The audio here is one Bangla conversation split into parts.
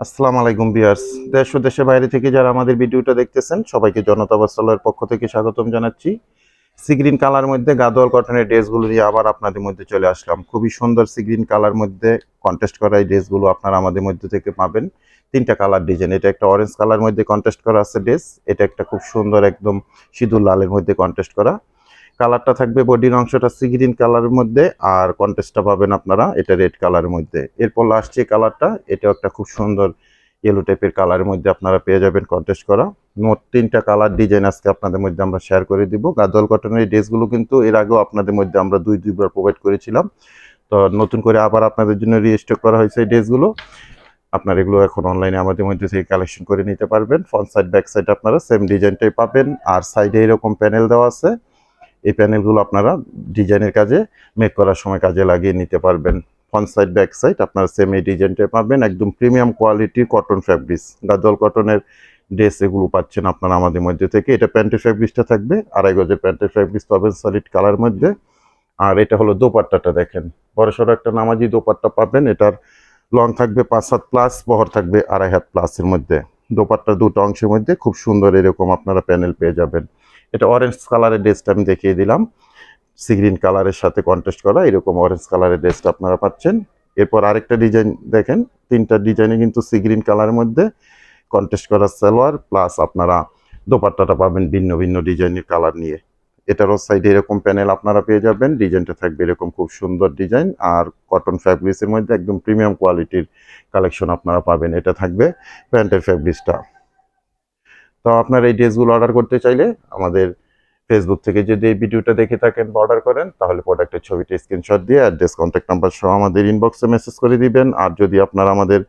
আসসালামু আলাইকুম বিয়ার্স দেশ ও দেশের বাইরে থেকে যারা আমাদের ভিডিওটা দেখতেছেন, সবাইকে জনতা বস্ত্রালয়ের পক্ষ থেকে স্বাগতম জানাচ্ছি। সিগ্রিন কালার মধ্যে গাদোয়াল কটনের ড্রেসগুলো নিয়ে আবার আপনাদের মধ্যে চলে আসলাম। খুবই সুন্দর সিগ্রিন কালার মধ্যে কন্টেস্ট করা এই ড্রেসগুলো আপনারা আমাদের মধ্যে থেকে পাবেন। তিনটা কালার ডিজাইন এটা একটা অরেঞ্জ কালার মধ্যে কন্টেস্ট করা আছে ড্রেস এটা একটা খুব সুন্দর একদম সিঁদুর লালের মধ্যে কন্টেস্ট করা। কালারটা থাকবে বডির অংশটা সি গ্রিন কালারের মধ্যে আর কন্টেস্টটা পাবেন আপনারা, এটা রেড কালারের মধ্যে। এরপর লাস্ট যে কালারটা এটা একটা খুব সুন্দর ইয়েলো টাইপের কালারের মধ্যে আপনারা পেয়ে যাবেন কন্টেস্ট করা। মোট তিনটা কালার ডিজাইন আজকে আপনাদের মধ্যে আমরা শেয়ার করে দিব। গাদল কটনের এই ড্রেসগুলো কিন্তু এর আগেও আপনাদের মধ্যে আমরা দুই, দুইবার প্রোভাইড করেছিলাম। তো নতুন করে আবার আপনাদের জন্য রিস্টক করা হয়েছে এই ড্রেসগুলো আপনারা এগুলো এখন অনলাইনে আমাদের মধ্যে থেকে কালেকশন করে নিতে পারবেন। ফ্রন্ট সাইড ব্যাক সাইড আপনারা সেম ডিজাইনটাই পাবেন। আর সাইডে এরকম প্যানেল দেওয়া আছে। এই প্যানেলগুলো আপনারা ডিজাইনের কাজে মেক করার সময় কাজে লাগিয়ে নিতে পারবেন। ফ্রন্ট সাইড ব্যাক সাইড আপনারা সেম এই ডিজাইনটা পাবেন। একদম প্রিমিয়াম কোয়ালিটির কটন ফ্যাব্রিক্স গাজল কটনের ড্রেস এগুলো পাচ্ছেন আপনারা আমাদের মধ্যে থেকে। এটা প্যান্টের ফ্যাব্রিক্সটা থাকবে, আড়াই গজের প্যান্টের ফ্যাব্রিক্স পাবেন সলিড কালার মধ্যে। আর এটা হলো দোপাট্টাটা দেখেন। বড়সড় একটা নামাজি দোপাট্টা পাবেন। এটার লং থাকবে পাঁচ হাত প্লাস বহর থাকবে আড়াই হাত প্লাসের মধ্যে। দোপাট্টা দুটো অংশের মধ্যে খুব সুন্দর এরকম আপনারা প্যানেল পেয়ে যাবেন। এটা অরেঞ্জ কালারের ড্রেসটা আমি দেখিয়ে দিলাম। সি গ্রিন কালারের সাথে কন্টেস্ট করা, এরকম অরেঞ্জ কালারের ড্রেসটা আপনারা পাচ্ছেন। এরপর আরেকটা ডিজাইন দেখেন, তিনটা ডিজাইনে কিন্তু সি গ্রিন কালারের মধ্যে কন্টেস্ট করা সালোয়ার প্লাস আপনারা দোপাট্টাটা পাবেন ভিন্ন ভিন্ন ডিজাইনের কালার নিয়ে। এটারও সাইডে এরকম প্যানেল আপনারা পেয়ে যাবেন। ডিজাইনটা থাকবে এরকম খুব সুন্দর ডিজাইন আর কটন ফ্যাব্রিক্সের মধ্যে একদম প্রিমিয়াম কোয়ালিটির কালেকশন আপনারা পাবেন। এটা থাকবে প্যান্টের ফ্যাব্রিক্সটা তো আপনারা এই ড্রেসগুলো অর্ডার করতে চাইলে আমাদের ফেসবুক থেকে যদি এই ভিডিওটা দেখে থাকেন বা অর্ডার করেন, তাহলে প্রোডাক্টের ছবিটা স্ক্রিনশট দিয়ে অ্যাড্রেস কন্ট্যাক্ট নাম্বার সহ আমাদের ইনবক্সে মেসেজ করে দিবেন। আর যদি আপনারা আমাদের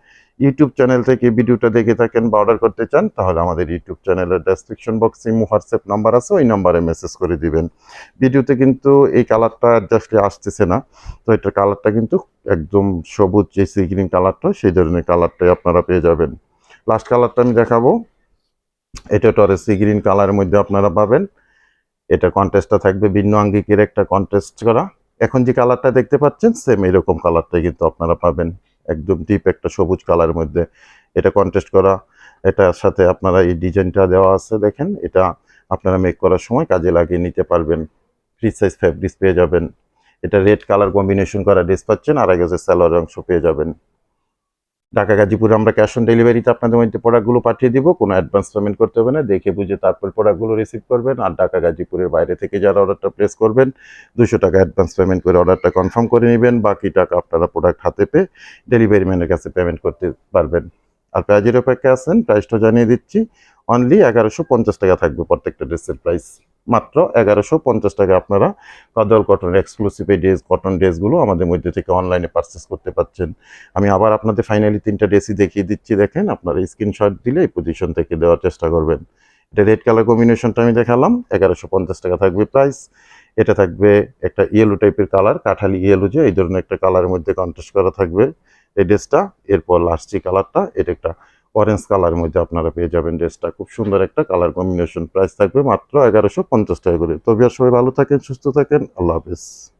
ইউটিউব চ্যানেল থেকে ভিডিওটা দেখে থাকেন বা অর্ডার করতে চান, তাহলে আমাদের ইউটিউব চ্যানেলের ডেসক্রিপশন বক্সে হোয়াটসঅ্যাপ নাম্বার আছে, ওই নাম্বারে মেসেজ করে দিবেন। ভিডিওতে কিন্তু এই কালারটা অ্যাডজাস্টলি আসতেছে না, তো এটার কালারটা কিন্তু একদম সবুজ যে সি গ্রিন কালারটা সেই ধরনের কালারটাই আপনারা পেয়ে যাবেন। লাস্ট কালারটা আমি দেখাবো। এটা টরে সি গ্রিন কালারের মধ্যে আপনারা পাবেন। এটা কন্টেস্টটা থাকবে ভিন্ন আঙ্গিকের একটা কন্টেস্ট করা। এখন যে কালারটা দেখতে পাচ্ছেন সেম এরকম কালারটাই কিন্তু আপনারা পাবেন। একদম ডিপ একটা সবুজ কালারের মধ্যে এটা কন্টেস্ট করা। এটার সাথে আপনারা এই ডিজাইনটা দেওয়া আছে, দেখেন। এটা আপনারা মেক করার সময় কাজে লাগিয়ে নিতে পারবেন। ফ্রি সাইজ ফ্যাব্রিক্স পেয়ে যাবেন। এটা রেড কালার কম্বিনেশন করা ড্রেস পাচ্ছেন, আর আগে স্যালোয়ার অংশ পেয়ে যাবেন। ঢাকা, গাজীপুরে আমরা ক্যাশ অন ডেলিভারিতে আপনাদের মধ্যে প্রোডাক্টগুলো পাঠিয়ে দিব। কোনো অ্যাডভান্স পেমেন্ট করতে হবে না। দেখে বুঝে তারপর প্রোডাক্টগুলো রিসিভ করবেন। আর ঢাকা, গাজীপুরের বাইরে থেকে যারা অর্ডারটা প্লেস করবেন দুশো টাকা অ্যাডভান্স পেমেন্ট করে অর্ডারটা কনফার্ম করে নেবেন। বাকি টাকা আপনারা প্রোডাক্ট হাতে পেয়ে ডেলিভারি ম্যানের কাছে পেমেন্ট করতে পারবেন। আর প্রাইজের অপেক্ষা আছেন প্রাইসটা জানিয়ে দিচ্ছি। অনলি এগারোশো পঞ্চাশ টাকা থাকবে প্রত্যেকটা ড্রেসের প্রাইস মাত্র এগারোশো পঞ্চাশ টাকা আপনারা কদল কটন এক্সক্লুসিভ এই ড্রেস কটন ড্রেসগুলো আমাদের মধ্যে থেকে অনলাইনে পারচেস করতে পারছেন আমি আবার আপনাদের ফাইনালি তিনটা ড্রেসই দেখিয়ে দিচ্ছি, দেখেন আপনারা স্ক্রিনশট দিলে এই পজিশন থেকে দেওয়ার চেষ্টা করবেন। এটা রেড কালার কম্বিনেশনটা আমি দেখালাম, এগারোশো পঞ্চাশ টাকা থাকবে প্রাইস এটা থাকবে একটা ইয়েলো টাইপের কালার কাঠালি ইয়েলো যে, এই ধরনের একটা কালারের মধ্যে কন্ট্রাস্ট করা থাকবে। এই ড্রেসটা এরপর লাস্ট যে কালারটা এটা একটা অরেঞ্জ কালারের মধ্যে আপনারা পেয়ে যাবেন ড্রেসটা। খুব সুন্দর একটা কালার কম্বিনেশন প্রাইস থাকবে মাত্র এগারোশো পঞ্চাশ টাকা করে। তবে সবাই ভালো থাকেন, সুস্থ থাকেন। আল্লাহ হাফিজ।